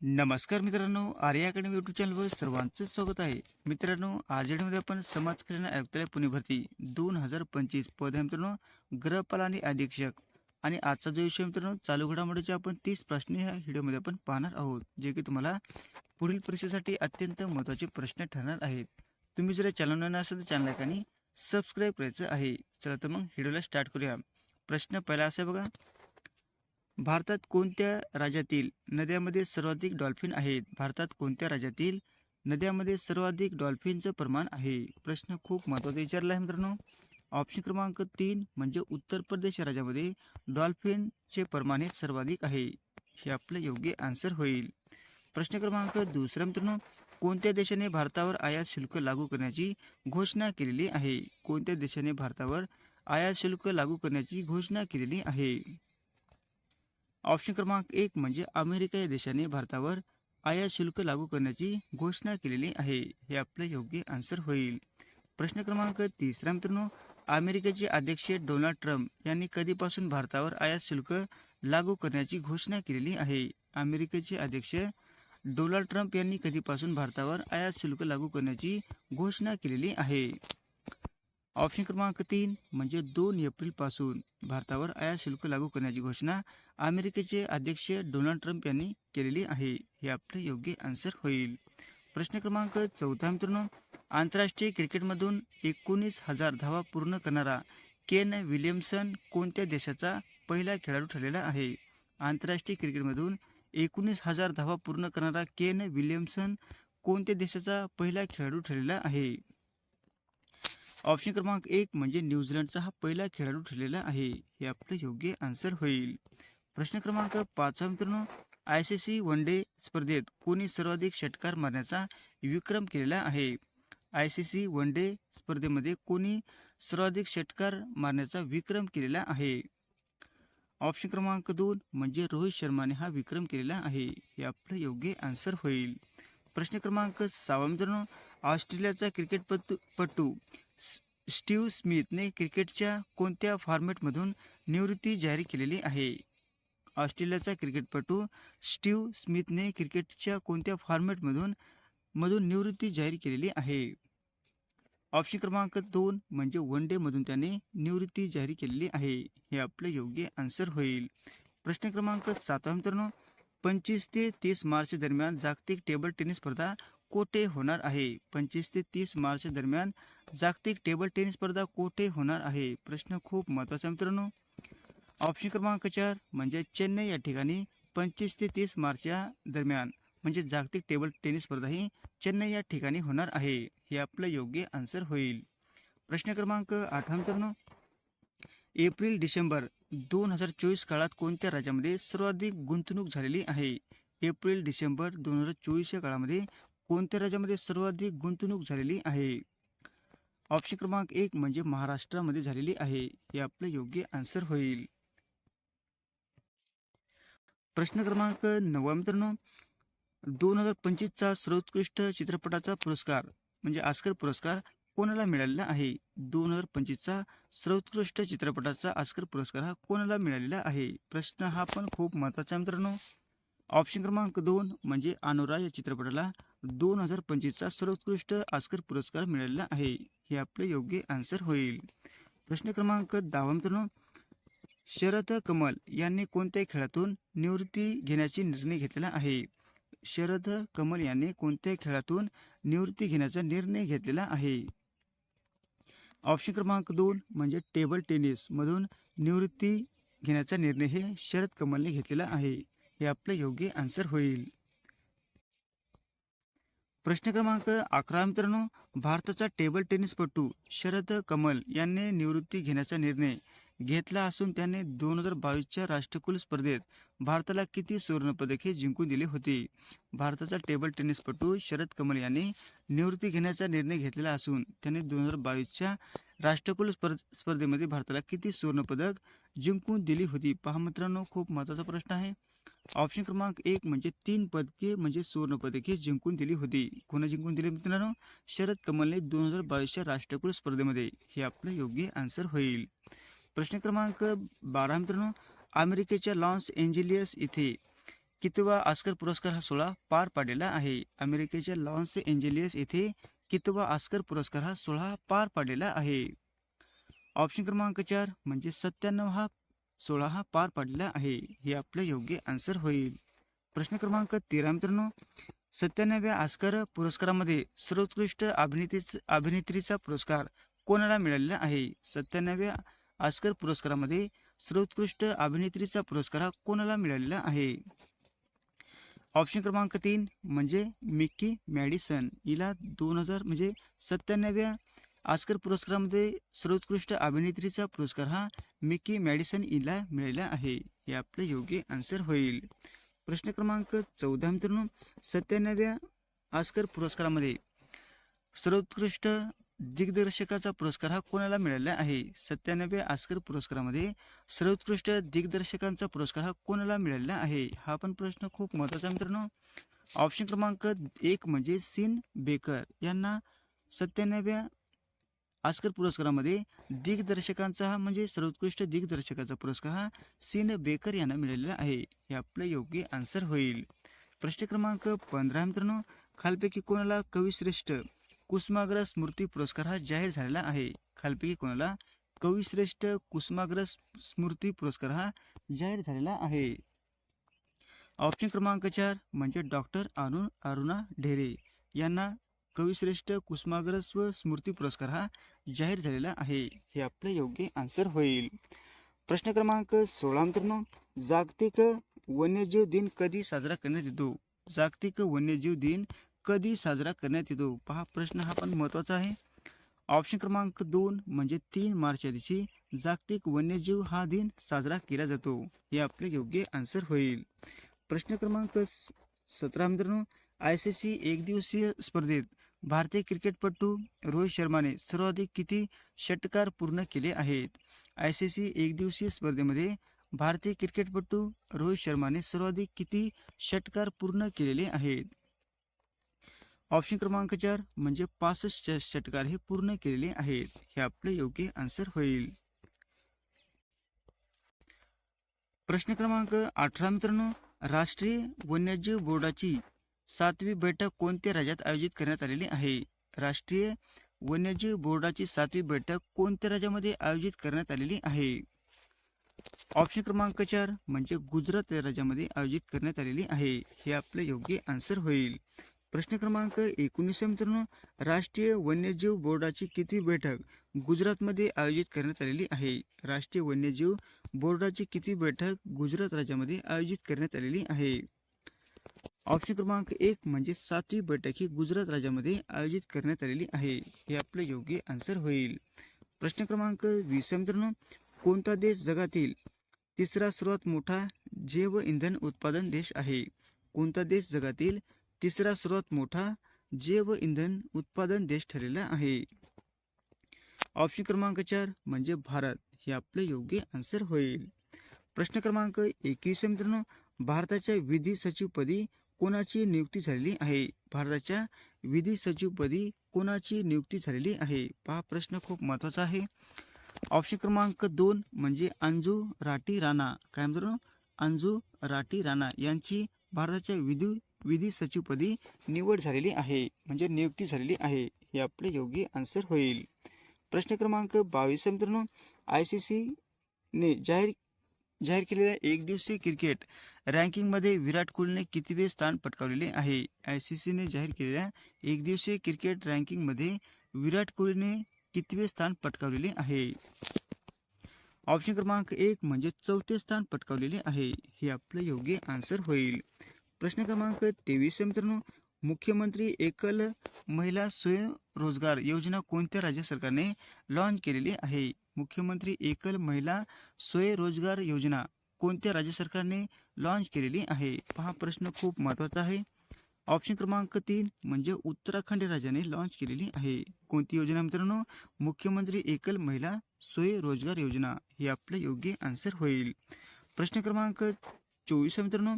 नमस्कार मित्रांनो आर्य academy YouTube चॅनलवर सर्वांचं स्वागत आहे. मित्रांनो आज यामध्ये आपण समाज कल्याण आयुक्तालय पुणे भरती दोन हजार पंचवीस पद आहे मित्रांनो ग्रहपाल आणि अधीक्षक. आणि आजचा जो विषय मित्रांनो चालू घडामोडीचे आपण तीस प्रश्न ह्या व्हिडिओमध्ये आपण पाहणार आहोत जे की तुम्हाला पुढील परीक्षेसाठी अत्यंत महत्त्वाचे प्रश्न ठरणार आहेत. तुम्ही जर चॅनल नवीन असेल तर चॅनल आणि सबस्क्राईब करायचं आहे. चला तर मग व्हिडिओला स्टार्ट करूया. प्रश्न पहिला असा आहे बघा भारतात कोणत्या राज्यातील नद्यामध्ये सर्वाधिक डॉल्फिन आहेत? भारतात कोणत्या राज्यातील नद्यामध्ये सर्वाधिक डॉल्फिनचं प्रमाण आहे? प्रश्न खूप महत्त्वाचा विचारला आहे मित्रांनो. ऑप्शन क्रमांक तीन म्हणजे उत्तर प्रदेश राज्यामध्ये डॉल्फिनचे प्रमाण हे सर्वाधिक आहे हे आपलं योग्य आन्सर होईल. प्रश्न क्रमांक दुसरा मित्रांनो कोणत्या देशाने भारतावर आयात शुल्क लागू करण्याची घोषणा केलेली आहे? कोणत्या देशाने भारतावर आयात शुल्क लागू करण्याची घोषणा केलेली आहे? ऑप्शन क्रमांक एक म्हणजे अमेरिका या देशाने भारतावर आयात शुल्क लागू करण्याची घोषणा केलेली आहे. हे आपलं योग्य आन्सर होईल. प्रश्न क्रमांक तिसरा मित्रांनो अमेरिकेचे अध्यक्ष डोनाल्ड ट्रम्प यांनी कधीपासून भारतावर आयात शुल्क लागू करण्याची घोषणा केलेली आहे? अमेरिकेचे अध्यक्ष डोनाल्ड ट्रम्प यांनी कधीपासून भारतावर आयात शुल्क लागू करण्याची घोषणा केलेली आहे? ऑप्शन क्रमांक तीन म्हणजे दोन एप्रिलपासून भारतावर आयात शुल्क लागू करण्याची घोषणा अमेरिकेचे अध्यक्ष डोनाल्ड ट्रम्प यांनी केलेली आहे. हे आपलं योग्य आन्सर होईल. प्रश्न क्रमांक चौथा मित्रांनो. आंतरराष्ट्रीय क्रिकेटमधून एकोणीस हजार धावा पूर्ण करणारा केन विलियमसन कोणत्या देशाचा पहिला खेळाडू ठरलेला आहे? आंतरराष्ट्रीय क्रिकेटमधून एकोणीस हजार धावा पूर्ण करणारा केन विलियमसन कोणत्या देशाचा पहिला खेळाडू ठरलेला आहे? ऑप्शन क्रमांक एक म्हणजे न्यूझीलंडचा हा पहिला खेळाडू ठरलेला आहे. हे आपलं योग्य आन्सर होईल. प्रश्न क्रमांक पाचवा मित्रांनो I C C one day स्पर्धेत कोणी सर्वाधिक षटकार मारण्याचा विक्रम केलेला आहे? I C C one day स्पर्धेमध्ये कोणी सर्वाधिक षटकार मारण्याचा विक्रम केलेला आहे? ऑप्शन क्रमांक दोन म्हणजे रोहित शर्माने हा विक्रम केलेला आहे. हे आपलं योग्य आन्सर होईल. प्रश्न क्रमांक सहावा मित्रांनो ऑस्ट्रेलियाचा क्रिकेटपटू पटू स्टीव्ह स्मिथने क्रिकेटच्या कोणत्या फॉर्मॅटमधून निवृत्ती जाहीर केलेली आहे? ऑस्ट्रेलियाचा क्रिकेटपटू स्टीव्ह स्मिथने क्रिकेटच्या कोणत्या फॉर्मॅटमधून मधून निवृत्ती जाहीर केलेली आहे? ऑप्शन क्रमांक दोन म्हणजे वन डे मधून त्याने निवृत्ती जाहीर केलेली आहे. हे आपलं योग्य आन्सर होईल. प्रश्न क्रमांक सातवा मित्रांनो पंचवीस ते तीस मार्च दरम्यान जागतिक टेबल टेनिस स्पर्धा कोठे होणार आहे. पंचवीस ते तीस मार्च दरम्यान जागतिक टेबल टेनिस स्पर्धा कोठे होणार आहे. प्रश्न खूप महत्त्वाचा मित्रांनो. ऑप्शन क्रमांक चार म्हणजे चेन्नई या ठिकाणी पंचवीस ते तीस मार्चच्या दरम्यान म्हणजे जागतिक टेबल टेनिस स्पर्धा ही चेन्नई या ठिकाणी होणार आहे. हे आपलं योग्य आन्सर होईल. प्रश्न क्रमांक आठवा मित्रांनो. एप्रिल डिसेंबर दोन हजार चोवीस काळात कोणत्या राज्यामध्ये सर्वाधिक गुंतवणूक झालेली आहे? एप्रिल डिसेंबर दोन हजार चोवीस या काळामध्ये कोणत्या राज्यामध्ये सर्वाधिक गुंतवणूक झालेली आहे? ऑप्शन क्रमांक एक म्हणजे महाराष्ट्रामध्ये झालेली आहे. हे आपलं योग्य आन्सर होईल. प्रश्न क्रमांक नववा मित्रांनो. दोन हजार पंचवीसचा सर्वोत्कृष्ट चित्रपटाचा पुरस्कार म्हणजे आस्कर पुरस्कार कोणाला मिळालेला आहे? दोन हजार पंचवीसचा सर्वोत्कृष्ट चित्रपटाचा आस्कर पुरस्कार हा कोणाला मिळालेला आहे? प्रश्न हा पण खूप महत्त्वाचा आहे मित्रांनो. ऑप्शन क्रमांक दोन म्हणजे अनुरा या चित्रपटाला दोन हजार पंचवीसचा सर्वोत्कृष्ट आस्कर पुरस्कार मिळालेला आहे. हे आपले योग्य आन्सर होईल. प्रश्न क्रमांक दहावा मित्रांनो शरद कमल यांनी कोणत्या खेळातून निवृत्ती घेण्याची निर्णय घेतलेला आहे? शरद कमल यांनी कोणत्या खेळातून निवृत्ती घेण्याचा निर्णय घेतलेला आहे? ऑप्शन क्रमांक दोन म्हणजे टेबल टेनिसमधून निवृत्ती घेण्याचा निर्णय हे शरद कमलने घेतलेला आहे. हे आपलं योग्य आन्सर होईल. प्रश्न क्रमांक अकरा मित्रांनो भारताचा टेबल टेनिसपटू शरद कमल यांनी निवृत्ती घेण्याचा निर्णय घेतला असून त्याने दोन हजार बावीसच्या राष्ट्रकुल स्पर्धेत भारताला किती सुवर्णपदके जिंकून दिले होते? भारताचा टेबल टेनिसपटू शरद कमल यांनी निवृत्ती घेण्याचा निर्णय घेतलेला असून त्याने दोन हजार बावीसच्या राष्ट्रकुल स्पर्ध स्पर्धेमध्ये भारताला किती सुवर्णपदक जिंकून दिली होती? पहा मित्रांनो खूप महत्त्वाचा प्रश्न आहे. ऑप्शन क्रमांक एक म्हणजे तीन पदके म्हणजे सुवर्णपदके जिंकून दिली होती. कोणा जिंकून दिली मित्रांनो? शरद कमलने दोन हजार बावीसच्या राष्ट्रकुल स्पर्धेमध्ये. हे आपलं योग्य आन्सर होईल. प्रश्न क्रमांक बारा मित्रांनो अमेरिकेच्या लॉस एंजेलियस इथे कितवा ऑस्कर पुरस्कार हा सोहळा पार पाडलेला आहे. अमेरिकेच्या लॉन्स एंजेलियस येथे कितवा ऑस्कर पुरस्कार हा सोहळा पार पाडलेला आहे. ऑप्शन क्रमांक चार म्हणजे सत्त्याण्णव हा सोळा हा पार पडला आहे. हे आपलं योग्य आन्सर होईल. प्रश्न क्रमांक तेरा मित्रांनो सत्त्याण्णव्या आस्कर पुरस्कारामध्ये सर्वोत्कृष्ट अभिनेत्रीच अभिनेत्रीचा पुरस्कार कोणाला मिळालेला आहे? सत्त्याण्णव्या आस्कर पुरस्कारामध्ये सर्वोत्कृष्ट अभिनेत्रीचा पुरस्कार हा कोणाला मिळालेला आहे? ऑप्शन क्रमांक तीन म्हणजे मिक्की मॅडिसन. हिला दोन हजार म्हणजे सत्त्याण्णव्या ऑस्कर पुरस्कारामध्ये सर्वोत्कृष्ट अभिनेत्रीचा पुरस्कार हा मिकी मॅडिसन हिला मिळाला आहे. हे आपलं योग्य आन्सर होईल. प्रश्न क्रमांक चौदा मित्रांनो सत्त्याण्णव्या ऑस्कर पुरस्कारामध्ये सर्वोत्कृष्ट दिग्दर्शकाचा पुरस्कार हा कोणाला मिळाला आहे? सत्त्याण्णव्या ऑस्कर पुरस्कारामध्ये सर्वोत्कृष्ट दिग्दर्शकांचा पुरस्कार हा कोणाला मिळालेला आहे? हा पण प्रश्न खूप महत्त्वाचा मित्रांनो. ऑप्शन क्रमांक एक म्हणजे सीन बेकर. यांना सत्त्याण्णव्या ऑस्कर पुरस्कारामध्ये दिग्दर्शकांचा हा म्हणजे सर्वोत्कृष्ट दिग्दर्शकाचा पुरस्कार हा सीन बेकर यांना मिळालेला आहे. हे आपलं योग्य आन्सर होईल. प्रश्न क्रमांक पंधरा मित्रांनो खालपैकी कोणाला कविश्रेष्ठ कुसुमाग्रज स्मृती पुरस्कार हा जाहीर झालेला आहे? खालपैकी कोणाला कविश्रेष्ठ कुसुमाग्रज स्मृती पुरस्कार हा जाहीर झालेला आहे? ऑप्शन क्रमांक चार म्हणजे डॉक्टर अरुण अरुणा ढेरे यांना कविश्रेष्ठ कुसुमाग्रज व स्मृती पुरस्कार हा जाहीर झालेला आहे. हे आपले योग्य आन्सर होईल. प्रश्न क्रमांक सोळा मित्रांनो जागतिक वन्यजीव दिन कधी साजरा करण्यात येतो? जागतिक वन्यजीव दिन कधी साजरा करण्यात येतो? पहा प्रश्न हा पण महत्त्वाचा आहे. ऑप्शन क्रमांक दोन म्हणजे तीन मार्च या दिवशी जागतिक वन्यजीव हा दिन साजरा केला जातो. हे आपले योग्य आन्सर होईल. प्रश्न क्रमांक स- सतरा मित्रांनो आय सी सी एक दिवसीय स्पर्धेत भारतीय क्रिकेटपटू रोहित शर्माने सर्वाधिक किती षटकार पूर्ण केले आहेत? आय सी सी एकदिवसीय स्पर्धेमध्ये भारतीय क्रिकेटपटू रोहित शर्माने सर्वाधिक किती षटकार पूर्ण केलेले आहेत? ऑप्शन क्रमांक चार म्हणजे पासष्ट षटकार हे पूर्ण केलेले आहेत. हे आपले योग्य आन्सर होईल. प्रश्न क्रमांक अठरा मित्रांनो राष्ट्रीय वन्यजीव बोर्डाची सातवी बैठक कोणत्या राज्यात आयोजित करण्यात आलेली आहे? राष्ट्रीय वन्यजीव बोर्डाची सातवी बैठक कोणत्या राज्यामध्ये आयोजित करण्यात आलेली आहे? ऑप्शन क्रमांक चार म्हणजे गुजरात या राज्यामध्ये आयोजित करण्यात आलेली आहे. हे आपले योग्य आन्सर होईल. प्रश्न क्रमांक एकोणीस मित्रांनो. राष्ट्रीय वन्यजीव बोर्डाची कितवी बैठक गुजरातमध्ये आयोजित करण्यात आलेली आहे? राष्ट्रीय वन्यजीव बोर्डाची किती बैठक गुजरात राज्यामध्ये आयोजित करण्यात आलेली आहे? ऑप्शन क्रमांक एक म्हणजे सातवी बैठक ही गुजरात राज्यामध्ये आयोजित करण्यात आलेली आहे. हे आपलं योग्य आन्सर होईल. प्रश्न क्रमांक वीस मित्रांनो. कोणता देश जगातील तिसरा सर्वात मोठा जैव इंधन उत्पादन देश आहे? कोणता देश जगातील तिसरा सर्वात मोठा जैव इंधन उत्पादन देश ठरलेला आहे? ऑप्शन क्रमांक चार म्हणजे भारत. हे आपले योग्य आन्सर होईल. प्रश्न क्रमांक एकवीस मित्रांनो. भारताच्या विधी सचिवपदी कोणाची नियुक्ती झालेली आहे? भारताच्या विधी सचिवपदी कोणाची नियुक्ती झालेली आहे? हा प्रश्न खूप महत्त्वाचा आहे. ऑप्शन क्रमांक दोन म्हणजे अंजू राठी राणा. काय म्हणतो अंजू राठी राणा यांची भारताच्या विधी विधी सचिवपदी निवड झालेली आहे म्हणजे नियुक्ती झालेली आहे. हे आपले योग्य आन्सर होईल. प्रश्न क्रमांक बावीस मित्रांनो. आय सी सीने जाहीर जाहीर केलेल्या एक दिवसीय क्रिकेट रँकिंगमध्ये विराट कोहलीने कितवे स्थान पटकावलेले आहे? आय सी सीने जाहीर केलेल्या एकदिवसीय क्रिकेट रँकिंगमध्ये विराट कोहलीने कितवे स्थान पटकावलेले आहे? ऑप्शन क्रमांक एक म्हणजे चौथे स्थान पटकावलेले आहे. हे आपलं योग्य आन्सर होईल. प्रश्न क्रमांक तेवीस मित्रांनो. मुख्यमंत्री एकल महिला स्वयंरोजगार योजना कोणत्या राज्य सरकारने लॉन्च केलेली आहे? मुख्यमंत्री एकल महिला स्वयंरोजगार योजना कोणत्या राज्य सरकारने लॉन्च केलेली आहे? हा प्रश्न खूप महत्त्वाचा आहे. ऑप्शन क्रमांक तीन म्हणजे उत्तराखंड राज्याने लॉन्च केलेली आहे. कोणती योजना मित्रांनो? मुख्यमंत्री एकल महिला स्वयंरोजगार योजना. हे आपलं योग्य आन्सर होईल. प्रश्न क्रमांक चोवीस मित्रांनो.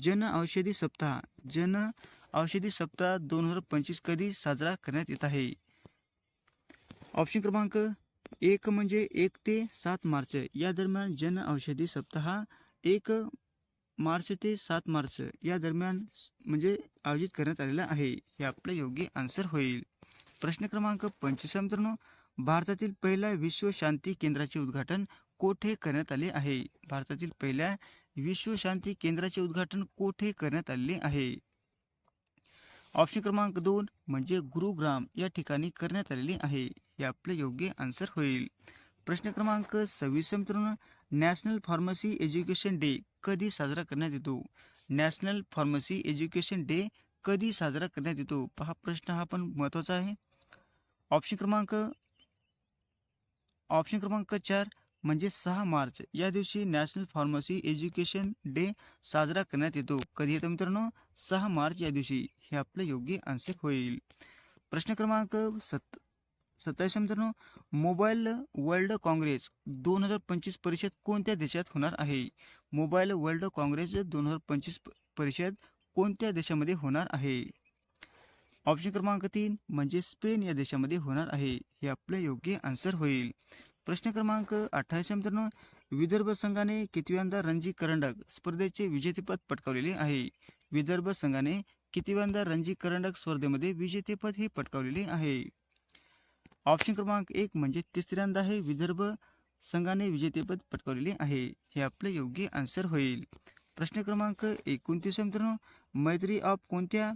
जन औषधी सप्ताह. जन औषधी सप्ताह दोन हजार पंचवीस कधी साजरा करण्यात येत आहे? ऑप्शन क्रमांक एक म्हणजे एक ते सात मार्च. या दरम्यान जन औषधी सप्ताह एक मार्च ते सात मार्च या दरम्यान म्हणजे आयोजित करण्यात आलेला आहे. हे आपलं योग्य आन्सर होईल. प्रश्न क्रमांक पंचवीस मित्रांनो. भारतातील पहिल्या विश्व शांती केंद्राचे उद्घाटन कोठे करण्यात आले आहे? भारतातील पहिल्या विश्व शांती केंद्राचे उद्घाटन कोठे करण्यात आलेले आहे? ऑप्शन क्रमांक दोन म्हणजे गुरुग्राम या ठिकाणी करण्यात आलेले आहे. हे आपले योग्य आन्सर होईल. प्रश्न क्रमांक सव्वीस मित्रांनो नॅशनल फार्मसी एज्युकेशन डे कधी साजरा करण्यात येतो? नॅशनल फार्मसी एज्युकेशन डे कधी साजरा करण्यात येतो? पहा प्रश्न हा पण महत्त्वाचा आहे. ऑप्शन क्रमांक ऑप्शन क्रमांक चार म्हणजे सहा मार्च. या दिवशी नॅशनल फार्मसी एज्युकेशन डे साजरा करण्यात येतो. कधी येतो मित्रांनो? सहा मार्च या दिवशी. हे आपलं योग्य आन्सर होईल. प्रश्न क्रमांक सत सत्तावीस मित्रांनो मोबाईल वर्ल्ड काँग्रेस दोन हजार पंचवीस परिषद कोणत्या देशात होणार आहे? मोबाईल वर्ल्ड काँग्रेस दोन हजार पंचवीस परिषद कोणत्या देशामध्ये होणार आहे? ऑप्शन क्रमांक तीन म्हणजे स्पेन या देशामध्ये होणार आहे. हे आपलं योग्य आन्सर होईल. प्रश्न क्रमांक अठ्ठावीस मित्रांनो विदर्भ संघाने कितव्यांदा रणजी करंडक स्पर्धेचे विजेतेपद पटकावलेले आहे? विदर्भ संघाने कितव्यांदा रणजी करंडक स्पर्धेमध्ये विजेतेपद हे पटकावलेले आहे? ऑप्शन क्रमांक एक म्हणजे तिसऱ्यांदा हे विदर्भ संघाने विजेतेपद पटकावलेले आहे. हे आपले योग्य आन्सर होईल. प्रश्न क्रमांक एकोणतीस मित्रांनो. मैत्री ॲप कोणत्या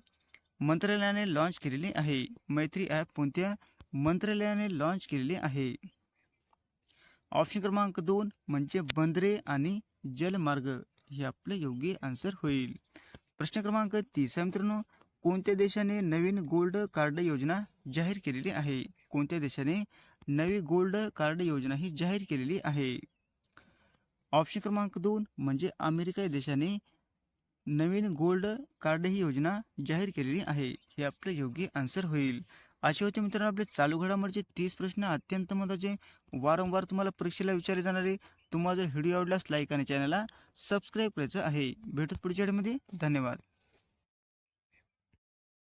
मंत्रालयाने लॉन्च केलेले आहे? मैत्री ॲप कोणत्या मंत्रालयाने लॉन्च केलेले आहे? ऑप्शन क्रमांक दोन म्हणजे बंदरे आणि जलमार्ग. हे आपले योग्य आन्सर होईल. प्रश्न क्रमांक तीस मित्रांनो. कोणत्या देशाने नवीन गोल्ड कार्ड योजना जाहीर केलेली आहे? कोणत्या देशाने नवी गोल्ड कार्ड योजना ही जाहीर केलेली आहे? ऑप्शन क्रमांक दोन म्हणजे अमेरिका देशाने नवीन गोल्ड कार्ड ही योजना जाहीर केलेली आहे. हे आपले योग्य आन्सर होईल. असे होते मित्रांनो आपले चालू घडामोडीचे तीस प्रश्न अत्यंत महत्त्वाचे. वारंवार तुम्हाला परीक्षेला विचारले जाणारे. तुम्हाला जर व्हिडिओ आवडल्यास लाईक आणि चॅनलला सबस्क्राईब करायचं आहे. भेटत पुढच्या वेळेमध्ये धन्यवाद.